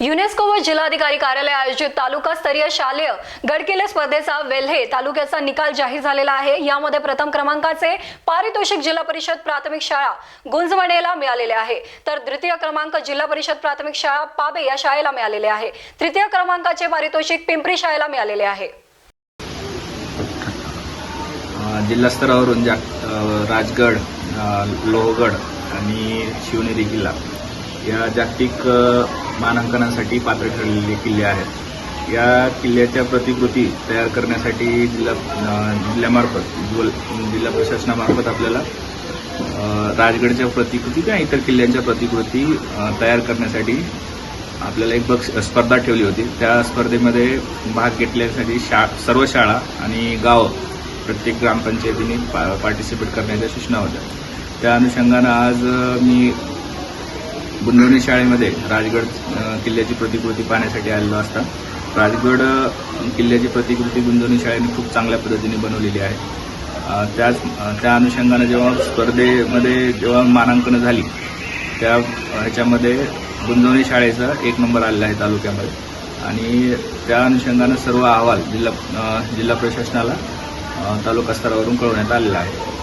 UNESCO व जिल्हाधिकारी कार्यालय आयोजित तालुका स्तरीय शालेय गडकिल्ले स्पर्धेचा वेल्हे तालुक्याचा निकाल जाहीर झालेला आहे. यामध्ये प्रथम क्रमांकाचे पारितोषिक जिल्हा परिषद प्राथमिक शाळा गुंजवणेला मिळालेले आहे. तर द्वितीय क्रमांक जिल्हा परिषद प्राथमिक शाळा पाबे या शाळेला मिळालेले आहे. तृतीय क्रमांकाचे पारितोषिक पिंपरी शाळेला मिळालेले आहे. जिल्हास्तरावरून राजगड लोहगड आणि शिवनेरी किल्ला. या जागतिक मानांकनासाठी पात्र ठरलेले किल्ले आहेत. या किल्ल्याच्या प्रतिकृती तयार करण्यासाठी जिल्हा जिल्ह्यामार्फत जिल्हा प्रशासनामार्फत आपल्याला राजगडच्या प्रतिकृती किंवा इतर किल्ल्यांच्या प्रतिकृती तयार करण्यासाठी आपल्याला एक बक्ष स्पर्धा ठेवली होती. त्या स्पर्धेमध्ये भाग घेतल्यासाठी शा सर्व शाळा आणि गावं प्रत्येक ग्रामपंचायतीने पा पार्टिसिपेट करण्याच्या सूचना होत्या. त्या अनुषंगानं आज मी बुंदवणी शाळेमध्ये राजगड किल्ल्याची प्रतिकृती पाहण्यासाठी आलेलो असता. राजगड किल्ल्याची प्रतिकृती बुंदवणी शाळेने खूप चांगल्या पद्धतीने बनवलेली आहे. त्याच त्या अनुषंगानं जेव्हा स्पर्धेमध्ये जेव्हा मानांकनं झाली त्या ह्याच्यामध्ये गुंजवणी शाळेचा एक नंबर आलेला आहे तालुक्यामध्ये. आणि त्या अनुषंगानं सर्व अहवाल जिल्हा जिल्हा प्रशासनाला तालुका स्तरावरून कळवण्यात आलेला आहे.